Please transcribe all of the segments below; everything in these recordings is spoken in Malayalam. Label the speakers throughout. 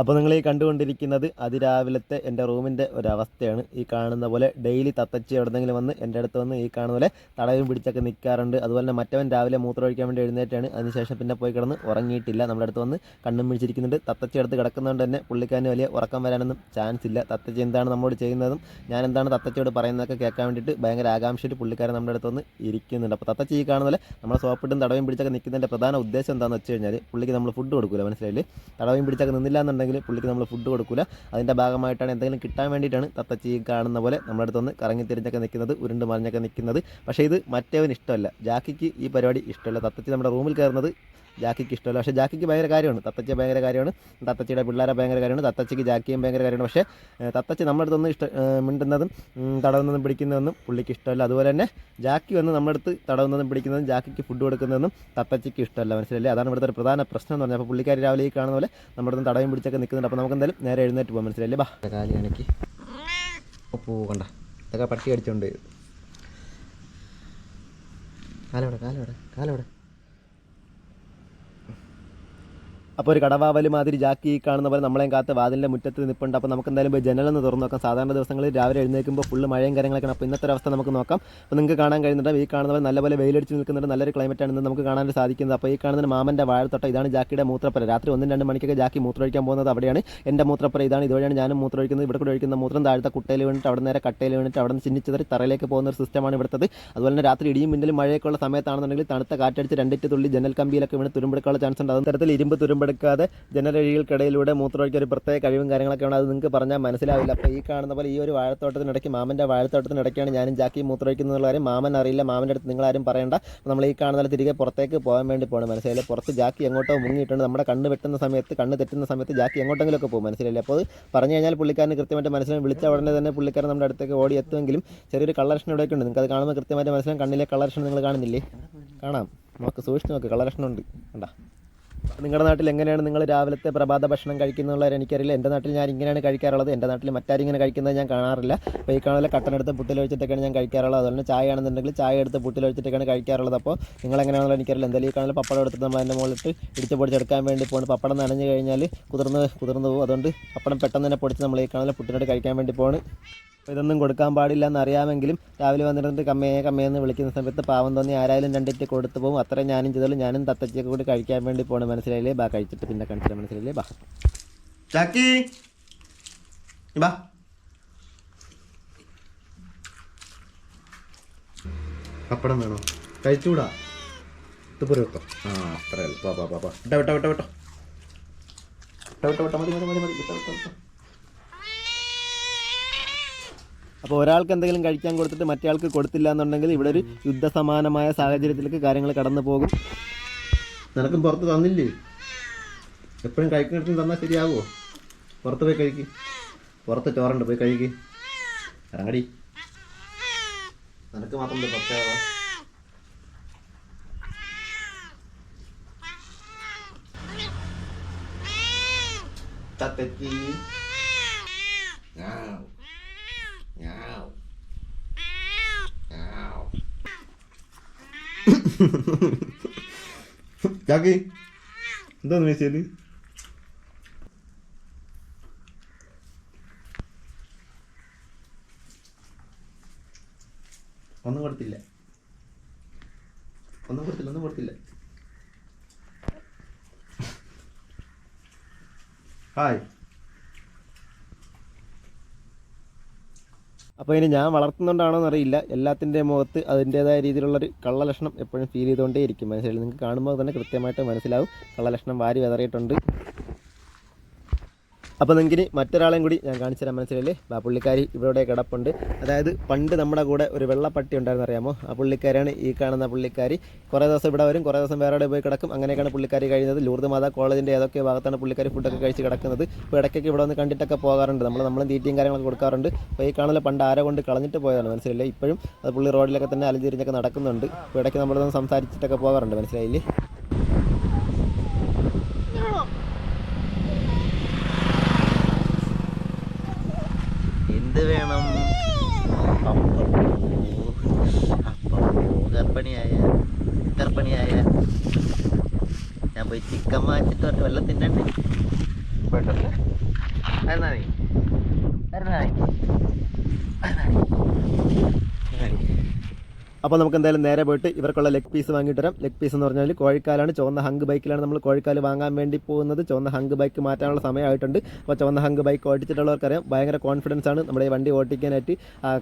Speaker 1: അപ്പോൾ നിങ്ങൾ ഈ കണ്ടുകൊണ്ടിരിക്കുന്നത് അതിരാവിലത്തെ എന്റെ റൂമിന്റെ ഒരവസ്ഥയാണ്. ഈ കാണുന്ന പോലെ ഡെയിലി തത്തച്ചി എവിടെന്നെങ്കിലും വന്ന് എന്റെ അടുത്ത് വന്ന് ഈ കാണുന്ന പോലെ തടവും പിടിച്ചൊക്കെ നിൽക്കാറുണ്ട് അതുപോലെ തന്നെ മറ്റവൻ രാവിലെ മൂത്രമൊഴിക്കാൻ വേണ്ടി എഴുന്നേറ്റാണ്. അതിനുശേഷം പിന്നെ പോയി കിടന്ന് ഉറങ്ങിയിട്ടില്ല. നമ്മുടെ അടുത്ത് വന്ന് കണ്ണും പിടിച്ചിരിക്കുന്നുണ്ട് തത്തച്ചി അടുത്ത് കിടക്കുന്നതുകൊണ്ട് തന്നെ പുള്ളിക്കാരന് വലിയ ഉറക്കം വരാനൊന്നും ചാൻസ് ഇല്ല. തത്തച്ചി എന്താണ് നമ്മോട് ചെയ്യുന്നതും ഞാൻ എന്താണ് തത്തച്ചിയോട് പറയുന്നതൊക്കെ കേൾക്കാൻ വേണ്ടിയിട്ട് ഭയങ്കര ആകാംക്ഷയിൽ പുള്ളിക്കാരൻ നമ്മുടെ അടുത്ത് വന്ന് ഇരിക്കുന്നുണ്ട്. അപ്പോൾ തത്തച്ചി ഈ കാണുന്ന പോലെ നമ്മളെ സോപ്പിട്ടും തടവും പിടിച്ചൊക്കെ നിൽക്കുന്നതിന്റെ പ്രധാന ഉദ്ദേശം എന്താണെന്ന് വെച്ച് കഴിഞ്ഞാൽ പുള്ളിക്ക് നമ്മൾ ഫുഡ് കൊടുക്കില്ല മനസ്സിലായില്ലേ? തടവും പിടിച്ചൊക്കെ നിന്നില്ല എന്നുണ്ടെങ്കിൽ പുള്ളിക്ക് നമ്മൾ ഫുഡ് കൊടുക്കില്ല അതിന്റെ ഭാഗമായിട്ടാണ് എന്തെങ്കിലും കിട്ടാൻ വേണ്ടിയിട്ടാണ് തത്തച്ചി കാണുന്ന പോലെ നമ്മുടെ അടുത്തൊന്ന് കറങ്ങി തിരിഞ്ഞൊക്കെ നിൽക്കുന്നത് ഉരുണ്ട് മറിഞ്ഞൊക്കെ നിൽക്കുന്നത്. പക്ഷേ ഇത് മറ്റേവന് ഇഷ്ടമല്ല. ജാക്കിക്ക് ഈ പരിപാടി ഇഷ്ടമല്ല. തത്തച്ചി നമ്മുടെ റൂമിൽ കയറുന്നത് ജാക്കിക്ക് ഇഷ്ടമല്ല. പക്ഷേ ജാക്കിക്ക് ഭയങ്കര കാര്യമാണ്. തത്തച്ച ഭയങ്കര കാര്യമാണ്. തത്തച്ചിയുടെ പിള്ളേരെ ഭയങ്കര കാര്യമാണ്. തത്തച്ചിക്ക് ജാക്കിയും ഭയങ്കര കാര്യമാണ്. പക്ഷേ തത്തച്ച നമ്മുടെ അടുത്തൊന്നും ഇഷ്ട മിണ്ടുന്നതും തടവുന്നതും പിടിക്കുന്നതൊന്നും പുള്ളിക്ക് ഇഷ്ടമല്ല. അതുപോലെ തന്നെ ജാക്കി വന്ന് നമ്മുടെ അടുത്ത് തടവുന്നതും പിടിക്കുന്നതും ജാക്കിക്ക് ഫുഡ് കൊടുക്കുന്നതൊന്നും തത്തച്ചിക്ക് ഇഷ്ടമല്ല. മനസ്സിലല്ലേ അതാണ് ഇവിടുത്തെ ഒരു പ്രധാന പ്രശ്നം എന്ന് പറഞ്ഞാൽ അപ്പോൾ പുള്ളിക്കാർ രാവിലെ കാണുന്ന പോലെ നമ്മുടെ അടുത്ത് തടവും പിടിച്ചൊക്കെ നിൽക്കുന്നുണ്ട്. അപ്പോൾ നമുക്ക് എന്തായാലും നേരെ എഴുന്നേറ്റ് പോകാം മനസ്സിലല്ലേ ബാ. കാലി എനിക്ക് പോകണ്ട ഇതൊക്കെ പട്ടി അടിച്ചുകൊണ്ട് കാലോടെ കാലോടെ കാലോടെ അപ്പോൾ ഒരു കടവാവൽ മാതിരി ജാക്കി കാണുന്ന പോലെ നമ്മളെയും കാത്ത് വാതിലിന്റെ മുറ്റത്ത് നിൽപ്പുണ്ട് അപ്പോൾ നമുക്ക് എന്തായാലും പോയി ജനലൊന്ന് തുറന്ന് നോക്കാം. സാധാരണ ദിവസങ്ങളിൽ രാവിലെ എഴുന്നേൽക്കുമ്പോൾ ഫുള്ള് മഴയും കാര്യങ്ങളൊക്കെ അപ്പോൾ ഇന്നത്തെ അവസ്ഥ നമുക്ക് നോക്കാം. അപ്പോൾ നിങ്ങൾക്ക് കാണാൻ കഴിയുന്നുണ്ട് ഈ കാണുന്ന പോലെ നല്ലപോലെ വെയിലടിച്ച് നിൽക്കുന്നുണ്ട് നല്ലൊരു ക്ലൈമറ്റാണ് ഇന്ന് നമുക്ക് കാണാൻ സാധിക്കുന്നത്. അപ്പോൾ ഈ കാണുന്ന മാമന്റെ വാഴത്തോട്ട ഇതാണ് ജാക്കിയുടെ മൂത്രപ്പുര. രാത്രി ഒന്നും രണ്ട് മണിക്കൊക്കെ ജാക്കി മൂത്രമൊഴിക്കാൻ പോകുന്നത് അവിടെയാണ്. എന്റെ മൂത്രപ്പുര ഇതാണ്. ഇതുവഴിയാണ് ഞാനും മൂത്രമൊഴിക്കുന്നത്. ഇവിടെ കൂടെ ഒഴിക്കുന്ന മൂത്രം താഴത്തെ കുട്ടയിൽ വീണിട്ട് അവിടെ നേരെ കട്ടയിൽ വീണിട്ട് അവിടെ നിന്ന് ചിന്നിച്ചതറി തറയിലേക്ക് പോകുന്ന ഒരു സിസ്റ്റമാണ് ഇവിടുത്തത്. അതുപോലെ തന്നെ രാത്രി ഇടിയും മിന്നലും മഴയൊക്കെ ഉള്ള സമയത്താണെന്നുണ്ടെങ്കിൽ തണുത്ത കാറ്റടിച്ച് രണ്ടിറ്റ് തുള്ളി ജനൽ കമ്പിയിലൊക്കെ വീണ് തുരുമ്പെടുക്കാനുള്ള ചാൻസ് ഉണ്ട്. അതും തരത്തിൽ ഇരുമ്പ് തുരുമ്പെടുക്കാതെ ജനലഴികൾക്കിടയിലൂടെ മൂത്രമൊഴിക്കാൻ ഒരു പ്രത്യേക കഴിവും കാര്യങ്ങളൊക്കെ ഉണ്ട് അത് നിങ്ങൾക്ക് പറഞ്ഞാൽ മനസ്സിലാവില്ല. അപ്പോൾ ഈ കാണുന്ന പോലെ ഈ ഒരു വാഴത്തോട്ടത്തിനിടയ്ക്ക് മാമന്റെ വാഴത്തോട്ടത്തിനിടയ്ക്കാണ് ഞാനും ജാക്കി മൂത്രമൊഴിക്കുന്നുള്ള കാര്യം മാമൻ അറിയില്ല. മാമന്റെ അടുത്ത് നിങ്ങളാരും പറയണ്ട. നമ്മൾ ഈ കാണുന്ന തിരികെ പുറത്തേക്ക് പോകാൻ വേണ്ടി പോകണം. മനസ്സിലായില്ലേ? പുറത്ത് ജാക്കി എങ്ങോട്ടോ മുങ്ങിയിട്ടുണ്ട്. നമ്മുടെ കണ്ണ് വെട്ടുന്ന സമയത്ത് കണ്ണ് തെറ്റുന്ന സമയത്ത് ജാക്കി എങ്ങോട്ടെങ്കിലുമൊക്കെ പോകും. മനസ്സിലായില്ലേ? അപ്പോൾ പറഞ്ഞു കഴിഞ്ഞാൽ പുള്ളിക്കാരന് കൃത്യമായിട്ട് മനസ്സിലാവും. വിളിച്ച ഉടനെ തന്നെ പുള്ളിക്കാരൻ നമ്മുടെ അടുത്തേക്ക് ഓടി എത്തുമെങ്കിലും ചെറിയൊരു കളർഷൻ ഇവിടെയൊക്കെ ഉണ്ട്. നിങ്ങൾക്ക് അത് കാണുമ്പോൾ കൃത്യമായിട്ട് മനസ്സിലാവും. കണ്ണിലെ കളർഷൻ നിങ്ങൾ കാണുന്നില്ലേ? കാണാം. നമുക്ക് സൂക്ഷിച്ച് നോക്ക്. കളർഷൻ ഉണ്ട്. കണ്ടാ? നിങ്ങളുടെ നാട്ടിൽ എങ്ങനെയാണ് നിങ്ങൾ രാവിലത്തെ പ്രഭാത ഭക്ഷണം കഴിക്കുന്നുള്ളത് എനിക്കറിയില്ല. എന്റെ നാട്ടിൽ ഞാൻ ഇങ്ങനെയാണ് കഴിക്കാറുള്ളത്. എന്റെ നാട്ടിൽ മറ്റാരും ഇങ്ങനെ കഴിക്കുന്നത് ഞാൻ കാണാറില്ല. അപ്പോൾ ഈ കാണുന്ന കട്ടനെടുത്ത് പുട്ടിലൊഴിച്ചിട്ടൊക്കെയാണ് ഞാൻ കഴിക്കാറുള്ളത്. അതുപോലെ ചായ ആണെന്നുണ്ടെങ്കിൽ ചായ എടുത്ത് പുട്ടിലൊഴിച്ചിട്ടൊക്കെയാണ് കഴിക്കാറുള്ളത്. അപ്പോൾ നിങ്ങൾ എങ്ങനെയാണെന്നുള്ള എനിക്കറിയില്ല. എന്തായാലും ഈ കാണുന്ന പപ്പടം എടുത്ത് നമ്മൾ എന്റെ മുകളിലിട്ട് ഇടിച്ച് പൊടിച്ചെടുക്കാൻ വേണ്ടി പോകുന്നത് പപ്പടം നനഞ്ഞു കഴിഞ്ഞാൽ കുതിർന്ന് കുതിർന്ന് പോകും. അതുകൊണ്ട് പപ്പടം പെട്ടെന്ന് തന്നെ പൊടിച്ച് നമ്മൾ ഈ കാണുന്ന പുട്ടിനോട് കഴിക്കാൻ വേണ്ടി അപ്പോൾ ഇതൊന്നും കൊടുക്കാൻ പാടില്ല എന്നറിയാമെങ്കിലും രാവിലെ വന്നിട്ട് കമ്മയെ കമ്മയെന്ന് വിളിക്കുന്ന സമയത്ത് പാവം തോന്നി ആരായാലും രണ്ടിറ്റ് കൊടുത്തു പോകും. അത്ര ഞാനും ചെയ്തോളും ഞാനും തത്തച്ചയൊക്കെ കൂടി കഴിക്കാൻ വേണ്ടി പോകണം മനസ്സിലായില്ലേ? ബാ കഴിച്ചിട്ട് പിന്നെ കണ്ടില്ല മനസ്സിലായില്ലേ? ബാ. ചാക്കി. ബാ. പപ്പടം വേണോ? കഴിച്ചുകൂടാ തുപ്പുര വെക്കോ ആ പാ വിട്ടോ വിട്ടോ വിട്ടോ വിട്ടോ. വിട്ടോ വിട്ടോ വിട്ടോ. മതി മതി മതി മതി വിട്ടോ വിട്ടോ വിട്ടോ. അപ്പോൾ ഒരാൾക്ക് എന്തെങ്കിലും കഴിക്കാൻ കൊടുത്തിട്ട് മറ്റേ ആൾക്ക് കൊടുത്തില്ല എന്നുണ്ടെങ്കിൽ ഇവിടെ ഒരു യുദ്ധസമാനമായ സാഹചര്യത്തിലേക്ക് കാര്യങ്ങൾ കടന്നു പോകും. നിനക്കും പുറത്ത് തന്നില്ലേ? എപ്പോഴും കഴിക്കുന്നിടത്തും തന്നാൽ ശരിയാകുമോ പുറത്ത് പോയി കഴിക്ക്. പുറത്ത് ചോറുണ്ട് പോയി കഴിക്ക്. ഇറങ്ങടി. നിനക്ക് മാത്രം പ്രത്യേകത? തത്തക്കി Meow. ജാക്കി എന്താന്ന് വെച്ചാൽ ഒന്നും കൊടുത്തില്ല. ഒന്നും കൊടുത്തില്ല ഒന്നും കൊടുത്തില്ല. ഹായ് അപ്പോൾ ഇനി ഞാൻ വളർത്തുന്നുണ്ടാണോ എന്നറിയില്ല എല്ലാത്തിന്റെ മുഖത്ത് അതിന്റേതായ രീതിയിലുള്ളൊരു കള്ളലക്ഷണം എപ്പോഴും ഫീൽ ചെയ്തുകൊണ്ടേ ഇരിക്കും മനസ്സിലായി നിങ്ങൾക്ക് കാണുമ്പോൾ തന്നെ കൃത്യമായിട്ട് മനസ്സിലാവും. കള്ളലക്ഷണം വാരി വിതറിയിട്ടുണ്ട്. അപ്പോൾ നിങ്ങൾക്ക് മറ്റൊരാളെയും കൂടി ഞാൻ കാണിച്ചു തരാൻ മനസ്സിലല്ലേ ആ പുള്ളിക്കാരി ഇവിടെ കിടപ്പുണ്ട്. അതായത് പണ്ട് നമ്മുടെ കൂടെ ഒരു വെള്ളപ്പട്ടി ഉണ്ടായിരുന്നു അറിയാമോ? ആ പുള്ളിക്കാരിയാണ് ഈ കാണുന്ന പുള്ളിക്കാരി. കുറേ ദിവസം ഇവിടെ വരും കുറേ ദിവസം വേറെ പോയി കിടക്കും. അങ്ങനെയൊക്കെയാണ് പുള്ളിക്കാരി കഴിയുന്നത്. ലൂർദ് മാതാ കോളേജിന്റെ ഏതൊക്കെ ഭാഗത്താണ് പുള്ളിക്കാരി ഫുഡൊക്കെ കഴിച്ച് കിടക്കുന്നത്? ഇപ്പോൾ ഇടയ്ക്കൊക്കെ ഇവിടെ വന്ന് കണ്ടിട്ടൊക്കെ പോകാറുണ്ട്. നമ്മൾ നമ്മൾ തീറ്റയും കാര്യങ്ങളൊക്കെ കൊടുക്കാറുണ്ട്. അപ്പോൾ ഈ കാണുന്ന പണ്ട് ആരെ കൊണ്ട് കളഞ്ഞിട്ട് പോയതാണ് മനസ്സിലല്ലേ ഇപ്പോഴും അത് പുള്ളി റോഡിലൊക്കെ തന്നെ അലഞ്ചിരിഞ്ഞൊക്കെ നടക്കുന്നുണ്ട്. ഇപ്പോൾ ഇടയ്ക്ക് നമ്മളൊന്ന് സംസാരിച്ചിട്ടൊക്കെ പോകാറുണ്ട് മനസ്സിലായില്ലേ?
Speaker 2: എന്ത് വേണം? ഗർഭിണിയായ ഗർഭിണിയായ. ഞാൻ പോയി ചിക്കൻ വാങ്ങിച്ചിട്ട് ഒരു വെള്ളം തിന്നണ്ടേ? പോയിട്ട് വരുന്നാ നീ വരുന്നാ നീ വരുന്നാ നീ
Speaker 1: അപ്പോൾ നമുക്ക് എന്തായാലും നേരെ പോയിട്ട് ഇവർക്കുള്ള ലെഗ് പീസ് വാങ്ങിയിട്ട് ലെഗ് പീസ് എന്ന് പറഞ്ഞാൽ കോഴിക്കാലാണ്. ചുവന്ന ഹങ്ക് ബൈക്കിലാണ് നമ്മൾ കോഴിക്കാൽ വാങ്ങാൻ വേണ്ടി പോകുന്നത്. ചുവന്ന ഹങ്ക് ബൈക്ക് മാറ്റാനുള്ള സമയമായിട്ടുണ്ട്. അപ്പോൾ ചുവന്ന ഹങ്ക് ബൈക്ക് ഓടിച്ചിട്ടുള്ളവർക്കറിയാം. ഭയങ്കര കോൺഫിഡൻസ് ആണ് നമ്മുടെ ഈ വണ്ടി ഓടിക്കാനായിട്ട്.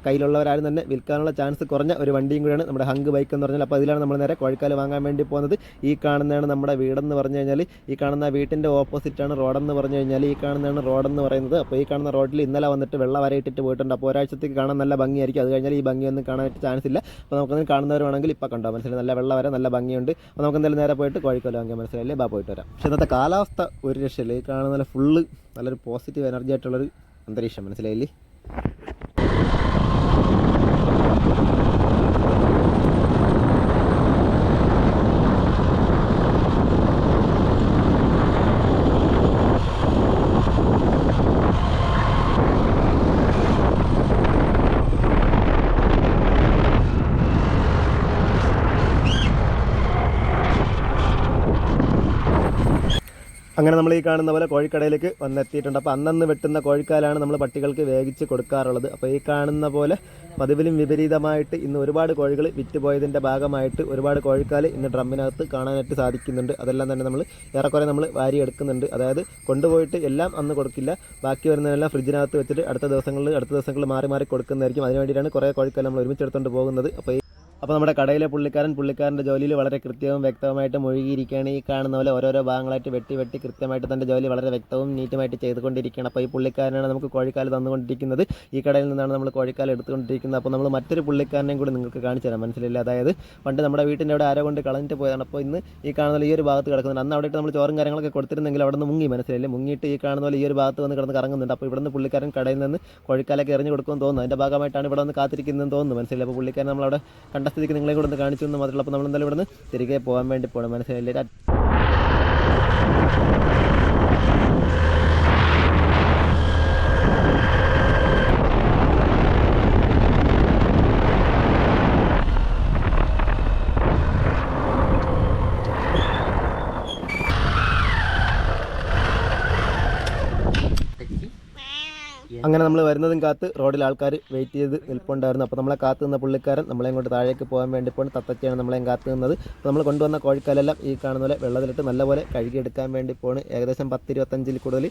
Speaker 1: കയ്യിലുള്ളവരാരും തന്നെ വിൽക്കാനുള്ള ചാൻസ് കുറഞ്ഞ ഒരു വണ്ടിയും കൂടിയാണ് നമ്മുടെ ഹങ്ക് ബൈക്ക് എന്ന് പറഞ്ഞാൽ അപ്പോൾ ഇതിലാണ് നമ്മൾ നേരെ കോഴിക്കാൽ വാങ്ങാൻ വേണ്ടി പോകുന്നത്. ഈ കാണുന്നതാണ് നമ്മുടെ വീടെന്ന് പറഞ്ഞു കഴിഞ്ഞാൽ ഈ കാണുന്ന വീട്ടിന്റെ ഓപ്പോസിറ്റാണ് റോഡെന്ന് പറഞ്ഞു കഴിഞ്ഞാൽ ഈ കാണുന്നതാണ് റോഡെന്ന് പറയുന്നത്. അപ്പോൾ ഈ കാണുന്ന റോഡിൽ ഇന്നലെ വന്നിട്ട് വെള്ളം വരയിട്ടിട്ട് പോയിട്ടുണ്ട്. അപ്പോൾ ഒരാഴ്ചത്തേക്ക് കാണാൻ നല്ല ഭംഗിയായിരിക്കും. അത് കഴിഞ്ഞാൽ ഈ ഭംഗിയൊന്നും കാണാനായിട്ട് ചാൻസ് ഇല്ല. അപ്പോൾ നമുക്കൊന്ന് കാണുന്നവർ കാണുന്നവരാണെങ്കിൽ ഇപ്പോൾ കണ്ടോ? മനസ്സിലായി? നല്ല വെള്ളം വരെ നല്ല ഭംഗിയുണ്ട്. അപ്പോൾ നമുക്ക് എന്തായാലും നേരെ പോയിട്ട് കോഴിക്കോല അങ്ങനെ മനസ്സിലായില്ലേ? ബാ പോയിട്ട് വരാം. പക്ഷേ ഇന്നത്തെ കാലാവസ്ഥ ഒരു രക്ഷയില്ല. കാണുന്ന നല്ല ഫുള്ള് നല്ലൊരു പോസിറ്റീവ് എനർജി ആയിട്ടുള്ളൊരു അന്തരീക്ഷം. മനസ്സിലായില്ലേ? അങ്ങനെ നമ്മൾ ഈ കാണുന്ന പോലെ കോഴിക്കടയിലേക്ക് വന്നെത്തിയിട്ടുണ്ട്. അപ്പോൾ അന്നന്ന് വെട്ടുന്ന കോഴിക്കാലാണ് നമ്മൾ പട്ടികൾക്ക് വേവിച്ച് കൊടുക്കാറുള്ളത്. അപ്പോൾ ഈ കാണുന്ന പോലെ പതിവിലും വിപരീതമായിട്ട് ഇന്ന് ഒരുപാട് കോഴികൾ വിറ്റുപോയതിന്റെ ഭാഗമായിട്ട് ഒരുപാട് കോഴിക്കാൽ ഇന്ന് ഡ്രമ്മിനകത്ത് കാണാനായിട്ട് സാധിക്കുന്നുണ്ട്. അതെല്ലാം തന്നെ നമ്മൾ ഏറെക്കുറെ നമ്മൾ വാരി എടുക്കുന്നുണ്ട് അതായത് കൊണ്ടുപോയിട്ട് എല്ലാം അന്ന് കൊടുക്കില്ല. ബാക്കി വരുന്നതെല്ലാം ഫ്രിഡ്ജിനകത്ത് വെച്ചിട്ട് അടുത്ത ദിവസങ്ങളിൽ അടുത്ത ദിവസങ്ങളിൽ മാറി മാറി കൊടുക്കുന്നതായിരിക്കും. അതിനുവേണ്ടിയിട്ടാണ് കുറേ കോഴിക്കാൽ നമ്മൾ ഒരുമിച്ചെടുത്തുകൊണ്ട് പോകുന്നത്. അപ്പോൾ അപ്പോൾ നമ്മുടെ കടയിലെ പുള്ളിക്കാരൻ പുള്ളിക്കാരന്റെ ജോലിയിൽ വളരെ കൃത്യവും വ്യക്തവുമായിട്ട് മുഴുകിയിരിക്കുകയാണ്. ഈ കാണുന്ന പോലെ ഓരോരോ ഭാഗങ്ങളായിട്ട് വെട്ടി വെട്ടി കൃത്യമായിട്ട് തന്റെ ജോലി വളരെ വ്യക്തവും നീറ്റുമായിട്ട് ചെയ്തുകൊണ്ടിരിക്കുകയാണ്. അപ്പോൾ ഈ പുള്ളിക്കാരനാണ് നമുക്ക് കോഴിക്കാൽ തന്നുകൊണ്ടിരിക്കുന്നത്. ഈ കടയിൽ നിന്നാണ് നമ്മൾ കോഴിക്കാൽ എടുത്തുകൊണ്ടിരിക്കുന്നത്. അപ്പോൾ നമ്മൾ മറ്റൊരു പുള്ളിക്കാരനെയും കൂടി നിങ്ങൾക്ക് കാണിച്ചു തരാം. മനസ്സിലില്ല അതായത് പണ്ട് നമ്മുടെ വീട്ടിന്റെ അവിടെ ആരോ കൊണ്ട് കളഞ്ഞിട്ട് പോയതാണ്. അപ്പോൾ ഇന്ന് ഈ കാണുന്ന ഈ ഒരു ഭാഗത്ത് കിടക്കുന്നത് അന്ന് അവിടെ നമ്മൾ ചോറും കാര്യങ്ങളൊക്കെ കൊടുത്തിരുന്നെങ്കിൽ അവിടെ നിന്ന് മുങ്ങി. മനസ്സിലായില്ലേ? മുങ്ങിയിട്ട് ഈ കാണുന്ന പോലെ ഈ ഒരു ഭാഗത്ത് വന്ന് കിടന്ന് കറങ്ങുന്നുണ്ട്. അപ്പോൾ ഇവിടുന്ന് പുള്ളിക്കാരൻ കടയിൽ നിന്ന് കോഴിക്കാലൊക്കെ എറിഞ്ഞു കൊടുക്കുമെന്ന് തോന്നുന്നു. അതിന്റെ ഭാഗമായിട്ടാണ് ഇവിടെ വന്ന് കാത്തിരിക്കുന്നതെന്ന് തോന്നുന്നു. മനസ്സിലായി അപ്പോൾ പുള്ളിക്കാരൻ നമ്മളവിടെ കണ്ട സ്ഥിതിക്ക് നിങ്ങളെ കൂടെ കാണിച്ചു എന്ന് മാത്രമല്ല അപ്പോൾ നമ്മൾ എന്തായാലും ഇവിടുന്ന് തിരികെ പോകാൻ വേണ്ടി പോകണം മനസ്സിലായില്ലേ? അങ്ങനെ നമ്മൾ വരുന്നതും കാത്ത് റോഡിൽ ആൾക്കാർ വെയിറ്റ് ചെയ്ത് നിൽപ്പുണ്ടായിരുന്നു. അപ്പോൾ നമ്മളെ കാത്ത് നിന്ന പുള്ളിക്കാരൻ നമ്മളെ ഇങ്ങോട്ട് താഴേക്ക് പോകാൻ വേണ്ടി പോണ് തത്തച്ചയാണ് നമ്മളെയും കാത്ത് നിന്നത്. നമ്മൾ കൊണ്ടുവന്ന കോഴിക്കാലെല്ലാം ഈ കാണുന്ന പോലെ വെള്ളത്തിലിട്ട് നല്ലപോലെ കഴുകിയെടുക്കാൻ വേണ്ടി പോണ്. ഏകദേശം പത്തിരുപത്തഞ്ചിൽ കൂടുതൽ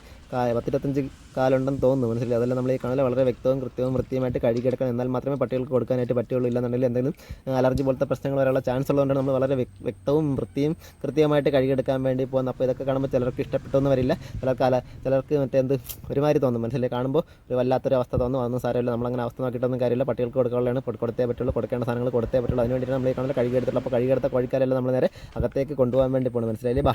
Speaker 1: പത്തിരുപത്തഞ്ച് കാലുണ്ടെന്ന് തോന്നുന്നു. മനസ്സിലായി? അതെല്ലാം നമ്മൾ ഈ കാണുന്നത് വളരെ വ്യക്തവും കൃത്യവും വൃത്തിയുമായിട്ട് കഴുകിയെടുക്കണം. എന്നാൽ മാത്രമേ പട്ടികൾക്ക് കൊടുക്കാനായിട്ട് പറ്റുള്ളൂ ഇല്ലെന്നുണ്ടെങ്കിൽ എന്തെങ്കിലും അലർജി പോലത്തെ പ്രശ്നങ്ങൾ വരാനുള്ള ചാൻസ് ഉള്ളതുകൊണ്ട് നമ്മൾ വളരെ വ്യക്തവും വൃത്തിയും കൃത്യമായിട്ട് കഴുകിയെടുക്കാൻ വേണ്ടി പോകുന്നത്. അപ്പോൾ ഇതൊക്കെ കാണുമ്പോൾ ചിലർക്ക് ഇഷ്ടപ്പെട്ടൊന്നും വരില്ല. ചിലർക്ക് ചിലർക്ക് മറ്റേ എന്ത് ഒരുമാതിരി തോന്നും. മനസ്സിലായി? കാണുമ്പോൾ വല്ലാത്തൊരു അവസ്ഥ തോന്നും അതൊന്നും സാരമില്ല. നമ്മളങ്ങനെ അവസ്ഥ നോക്കിയിട്ടൊന്നും കാര്യമില്ല. പട്ടികൾക്ക് കൊടുക്കാനുള്ളതാണ്. കൊടു- കൊടുത്തേ പറ്റുള്ളൂ. കൊടുക്കേണ്ട സാധനങ്ങൾ കൊടുത്തേ പറ്റുള്ളൂ. അതിന് വേണ്ടിയിട്ട് നമ്മൾ ഈ കാണുന്ന കഴുകിയെടുത്തുള്ളൂ അപ്പോൾ കഴുകിയെടുത്ത കോഴിക്കാരെല്ലാം നമ്മൾ നേരെ അകത്തേക്ക് കൊണ്ടുപോകാൻ വേണ്ടി പോകണം മനസ്സിലായില്ലേ ബാ?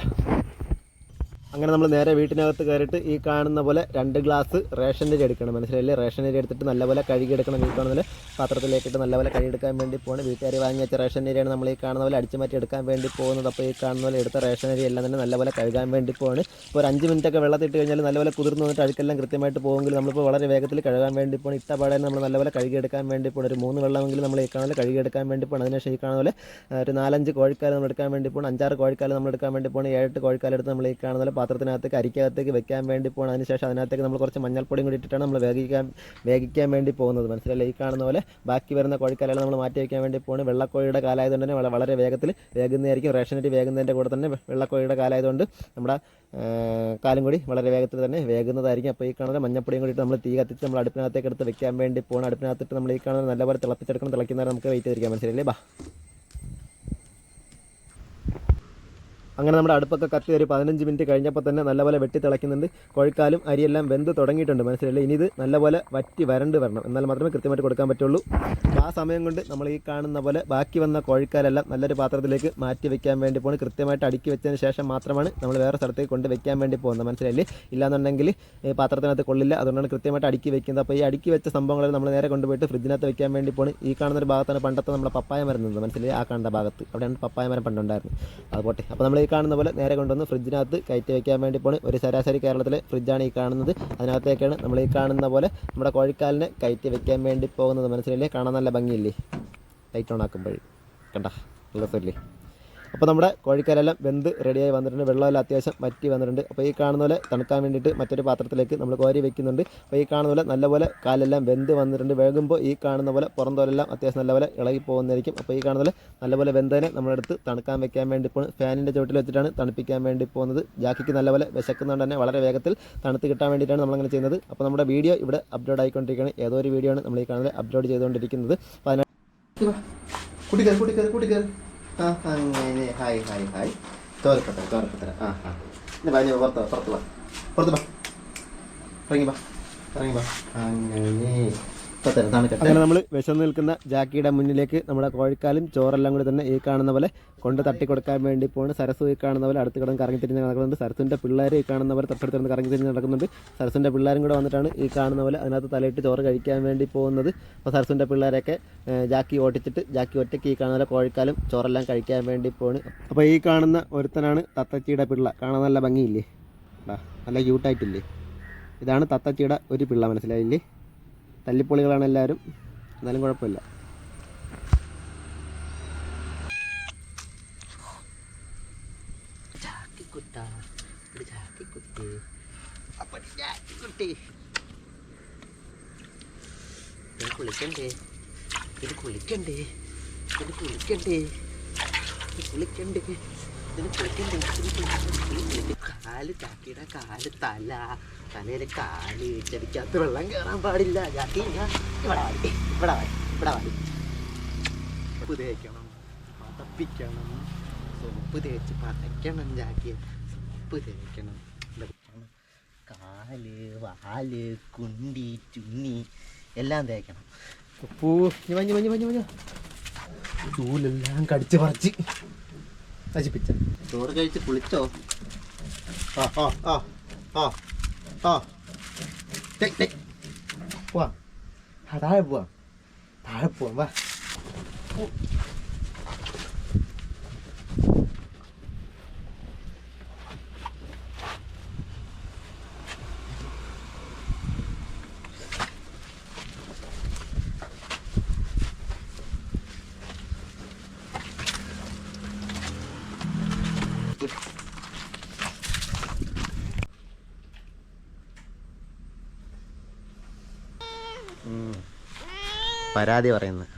Speaker 1: അങ്ങനെ നമ്മൾ നേരെ വീട്ടിനകത്ത് കയറിയിട്ട് ഈ കാണുന്ന പോലെ രണ്ട് ഗ്ലാസ് റേഷൻ അരി എടുക്കണം. മനസ്സിലായില്ലേ? റേഷൻ അരി എടുത്തിട്ട് നല്ലപോലെ കഴുകിയെടുക്കണം ഈ കാണുന്ന പാത്രത്തിലേക്കിട്ട് നല്ലപോലെ കഴുകിയെടുക്കാൻ വേണ്ടി പോകണം വീട്ടുകാർ വാങ്ങി വെച്ച റേഷൻ അരിയാണ് നമ്മൾ ഈ കാണുന്ന പോലെ അടിച്ചു മാറ്റി എടുക്കാൻ വേണ്ടി പോകുന്നത്. അപ്പോൾ ഈ കാണുന്ന പോലെ എടുത്ത റേഷൻ അരി എല്ലാം തന്നെ നല്ലപോലെ കഴുകാൻ വേണ്ടി പോവാണ്. ഇപ്പോൾ ഒരു അഞ്ച് മിനിറ്റ് ഒക്കെ വെള്ളത്തിട്ട് കഴിഞ്ഞാൽ നല്ലപോലെ കുതിർന്ന് വന്നിട്ട് അഴുക്കെല്ലാം കൃത്യമായിട്ട് പോകുമെങ്കിൽ നമ്മളിപ്പോൾ വളരെ വേഗത്തിൽ കഴുകാൻ വേണ്ടി പോകണം ഇട്ട പാടെ നമ്മൾ നല്ലപോലെ കഴുകിയെടുക്കാൻ വേണ്ടി പോകണം ഒരു മൂന്ന് വെള്ളമെങ്കിലും നമ്മൾ ഈ കാണുന്ന കഴുകിയെടുക്കാൻ വേണ്ടി പോകണം അതിനുശേഷം ഈ കാണുന്ന പോലെ ഒരു നാലഞ്ച് കോഴിക്കാൽ നമ്മൾ എടുക്കാൻ വേണ്ടി പോകണം അഞ്ചാറ് കോഴിക്കാൽ നമ്മൾ എടുക്കാൻ വേണ്ടി പോകണം ഏഴെട്ട് കോഴിക്കാലെടുത്ത് നമ്മൾ ഈ കാണുന്ന പോലെ കരിക്കകത്തേക്ക് വെക്കാൻ വേണ്ടി പോകണം അതിനുശേഷം അതിനകത്തേക്ക് നമ്മൾ കുറച്ച് മഞ്ഞൾപ്പൊടിയും കൂടി ഇട്ടിട്ടാണ് നമ്മൾ വേഗിക്കാൻ വേഗിക്കാൻ വേണ്ടി പോകുന്നത്. മനസ്സിലല്ലേ? ഈ കാണുന്ന പോലെ ബാക്കി വരുന്ന കോഴിക്കാലെല്ലാം നമ്മൾ മാറ്റി വയ്ക്കാൻ വേണ്ടി പോകുന്നത് വെള്ളക്കോഴിയുടെ കാലമായതുകൊണ്ട് തന്നെ വള- വളരെ വേഗത്തിൽ വേഗുന്നതായിരിക്കും റേഷനരി വേഗുന്നതിന്റെ കൂടെ തന്നെ വെള്ളക്കോഴിയുടെ കാലമായതുകൊണ്ട് നമ്മുടെ കാലും കൂടി വളരെ വേഗത്തിൽ തന്നെ വേഗുന്നതായിരിക്കും അപ്പോൾ ഈ കാണുന്ന മഞ്ഞപ്പൊടിയും കൂടി നമ്മൾ തീ കത്തിച്ച് നമ്മൾ അടുപ്പിനകത്തേക്ക് എടുത്ത് വെക്കാൻ വേണ്ടി പോകണം അടുപ്പിനകത്തിട്ട് നമ്മൾ ഈ കാണുന്ന നല്ലപോലെ തിളപ്പിച്ചെടുക്കണം. തിളയ്ക്കുന്നവരെ നമുക്ക് വെയിറ്റ് ചെയ്തിരിക്കാൻ മനസ്സിലല്ലേ? ബാ. അങ്ങനെ നമ്മുടെ അടുപ്പൊക്കെ കത്തി ഒരു പതിനഞ്ച് മിനിറ്റ് കഴിഞ്ഞപ്പോൾ തന്നെ നല്ലപോലെ വെട്ടി തിളയ്ക്കുന്നുണ്ട്. കോഴിക്കാലും അരിയെല്ലാം വെന്ത് തുടങ്ങിയിട്ടുണ്ട് മനസ്സിലല്ലേ ഇനി ഇത് നല്ലപോലെ വറ്റി വരണ്ട് വരണം. എന്നാൽ മാത്രമേ കൃത്യമായിട്ട് കൊടുക്കാൻ പറ്റുള്ളൂ. ആ സമയം കൊണ്ട് നമ്മൾ ഈ കാണുന്ന പോലെ ബാക്കി വന്ന കോഴിക്കാലെല്ലാം നല്ലൊരു പാത്രത്തിലേക്ക് മാറ്റി വെക്കാൻ വേണ്ടി പോകുന്നത് കൃത്യമായിട്ട് അടുക്കി വെച്ചതിന് ശേഷം മാത്രമാണ് നമ്മൾ വേറെ സ്ഥലത്തേക്ക് കൊണ്ട് വെക്കാൻ വേണ്ടി പോകുന്നത്. മനസ്സിലല്ലേ ഇല്ലാന്നുണ്ടെങ്കിൽ ഈ പാത്രത്തിനകത്ത് കൊള്ളില്ല. അതുകൊണ്ടാണ് കൃത്യമായിട്ട് അടുക്കി വെക്കുന്നത്. അപ്പോൾ ഈ അടുക്കി വെച്ച സംഭവങ്ങൾ നമ്മൾ നേരെ കൊണ്ടുപോയിട്ട് ഫ്രിഡ്ജിനകത്ത് വെക്കാൻ വേണ്ടി പോണ്. ഈ കാണുന്ന ഒരു ഭാഗത്താണ് പണ്ടത്തെ നമ്മുടെ പപ്പായ മരുന്നത് മനസ്സിലായി ആ കാണുന്ന ഭാഗത്ത്. അവിടെയാണ് പപ്പായ മരം പണ്ടുണ്ടായിരുന്നു അതുപോട്ടെ അപ്പോൾ നമ്മൾ കാണുന്ന പോലെ നേരെ കൊണ്ടുവന്ന് ഫ്രിഡ്ജിനകത്ത് കയറ്റി വയ്ക്കാൻ വേണ്ടി പോണ്. ഒരു ശരാശരി കേരളത്തിലെ ഫ്രിഡ്ജാണ് ഈ കാണുന്നത്. അതിനകത്തേക്കാണ് നമ്മൾ ഈ കാണുന്ന പോലെ നമ്മുടെ കോഴിക്കാലിനെ കയറ്റി വയ്ക്കാൻ വേണ്ടി പോകുന്നത്. മനസ്സിലല്ലേ കാണാൻ നല്ല ഭംഗിയില്ലേ? ലൈറ്റ് ഓൺ ആക്കുമ്പോൾ. കണ്ട? നല്ല രസമില്ലേ? അപ്പോൾ നമ്മുടെ കോഴിക്കരെല്ലാം വെന്ത് റെഡിയായി വന്നിട്ടുണ്ട്. വെള്ളമെല്ലാം അത്യാവശ്യം വറ്റി വന്നിട്ടുണ്ട്. അപ്പോൾ ഈ കാണുന്ന പോലെ തണുക്കാൻ വേണ്ടിയിട്ട് മറ്റൊരു പാത്രത്തിലേക്ക് നമ്മൾ കോരി വെക്കുന്നുണ്ട്. അപ്പോൾ ഈ കാണുന്ന പോലെ നല്ലപോലെ കാലെല്ലാം വെന്ത് വന്നിട്ടുണ്ട്. വേകുമ്പോൾ ഈ കാണുന്ന പോലെ പുറം തോലെല്ലാം അത്യാവശ്യം നല്ലപോലെ ഇളകി പോകുന്നതായിരിക്കും. അപ്പോൾ ഈ കാണുന്ന പോലെ നല്ലപോലെ വെന്തതിനെ നമ്മളെടുത്ത് തണുക്കാൻ വെക്കാൻ വേണ്ടി പോകുന്നത് ഫാനിന്റെ ചുവട്ടിൽ വെച്ചിട്ടാണ് തണുപ്പിക്കാൻ വേണ്ടി പോകുന്നത്. ജാക്കിക്ക് നല്ലപോലെ വിശക്കുന്നതുകൊണ്ട് തന്നെ വളരെ വേഗത്തിൽ തണുത്ത് കിട്ടാൻ വേണ്ടിയിട്ടാണ് നമ്മളങ്ങനെ ചെയ്യുന്നത്. അപ്പോൾ നമ്മുടെ വീഡിയോ ഇവിടെ അപ്ലോഡ് ആയിക്കൊണ്ടിരിക്കുകയാണ്. ഏതോ ഒരു വീഡിയോ ആണ് നമ്മൾ ഈ കാണുന്നത് അപ്ലോഡ് ചെയ്തുകൊണ്ടിരിക്കുന്നത്. അപ്പോൾ അതിന് കുട്ടിക്കാർ കുട്ടിക്കാർ കുട്ടിക്കാർ ആ അങ്ങനെ. Hi hi hi. തോരക്കത്തര തോരക്കത്തര ആ ആ. ഇനി വാ, വാ, പുറത്ത് പുറത്ത് വാ. പുറത്ത് വാ. ഇറങ്ങി വാ ഇറങ്ങി വാ. അങ്ങനെ. അങ്ങനെ നമ്മൾ വിശന്ന് നിൽക്കുന്ന ജാക്കിയുടെ മുന്നിലേക്ക് നമ്മുടെ കോഴിക്കാലും ചോറെല്ലാം കൂടി തന്നെ ഈ കാണുന്ന പോലെ കൊണ്ട് തട്ടി കൊടുക്കാൻ വേണ്ടി പോണ്. സരസു ഈ കാണുന്ന പോലെ അടുത്ത് കിടന്ന് കറങ്ങി തിരിഞ്ഞ് നടക്കുന്നുണ്ട്. സരസിന്റെ പിള്ളേർ ഈ കാണുന്ന പോലെ തൊട്ടടുത്ത് കറങ്ങി തിരിഞ്ഞ് നടക്കുന്നുണ്ട്. സരസിന്റെ പിള്ളേരും കൂടെ വന്നിട്ടാണ് ഈ കാണുന്ന പോലെ അതിനകത്ത് തലയിട്ട് ചോറ് കഴിക്കാൻ വേണ്ടി പോകുന്നത്. അപ്പോൾ സരസിന്റെ പിള്ളേരെയൊക്കെ ജാക്കി ഓടിച്ചിട്ട് ജാക്കി ഒറ്റയ്ക്ക് ഈ കാണുന്ന പോലെ കോഴിക്കാലും ചോറെല്ലാം കഴിക്കാൻ വേണ്ടി പോണ്. അപ്പോൾ ഈ കാണുന്ന ഒരുത്തനാണ് തത്തച്ചിയുടെ പിള്ള. കാണാൻ നല്ല ഭംഗിയില്ലേ? നല്ല ക്യൂട്ടായിട്ടില്ലേ ഇതാണ് തത്തച്ചിയുടെ ഒരു പിള്ള. മനസ്സിലായില്ലേ? തല്ലിപ്പൊളികളാണ് എല്ലാവരും. എന്നാലും കുഴപ്പമില്ല.
Speaker 2: കുളിക്കണ്ടേ? കുളിക്കണ്ടേ? കുളിക്കണ്ടേ? കുളിക്കണ്ടേ? കുളിക്കണ്ടേ? കാൽ ചാക്കിയുടെ കാൽ തല. തലയിലെ കാൽ ചടിക്കാത്ത വെള്ളം കയറാൻ പാടില്ല. ചാക്കി ഞാൻ ഇവിടെ വാടി ഇവിടെ വാടി ഇവിടെ വാടി ഉപ്പ് തേക്കണം പതപ്പിക്കണം സോപ്പ് തേച്ച് പതയ്ക്കണം ജാക്കി. സോപ്പ് തേക്കണം. കാൽ വാൽ കുണ്ടി ചുണ്ണി എല്ലാം തേക്കണം.
Speaker 1: ഉപ്പൂ മഞ്ഞു മഞ്ഞു മഞ്ഞു മഞ്ഞു ചൂലെല്ലാം കടിച്ച് പറിച്ച് നശിപ്പിച്ച.
Speaker 2: ചോറ് കഴിച്ച് കുളിച്ചോ?
Speaker 1: ആ ആ ആ ആ. ആ ടേയ്, ടേയ്. പോവാം ആ, താഴെ പോവാം താഴെ പോവാം വാ
Speaker 2: പരാതി പറയുന്നത്.